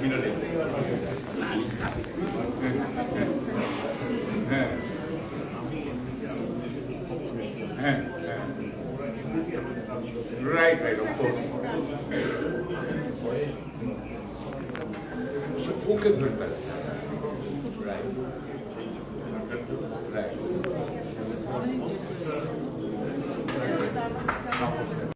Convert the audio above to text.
মিনারে। হ্যাঁ হ্যাঁ হ্যাঁ right right of course okay right right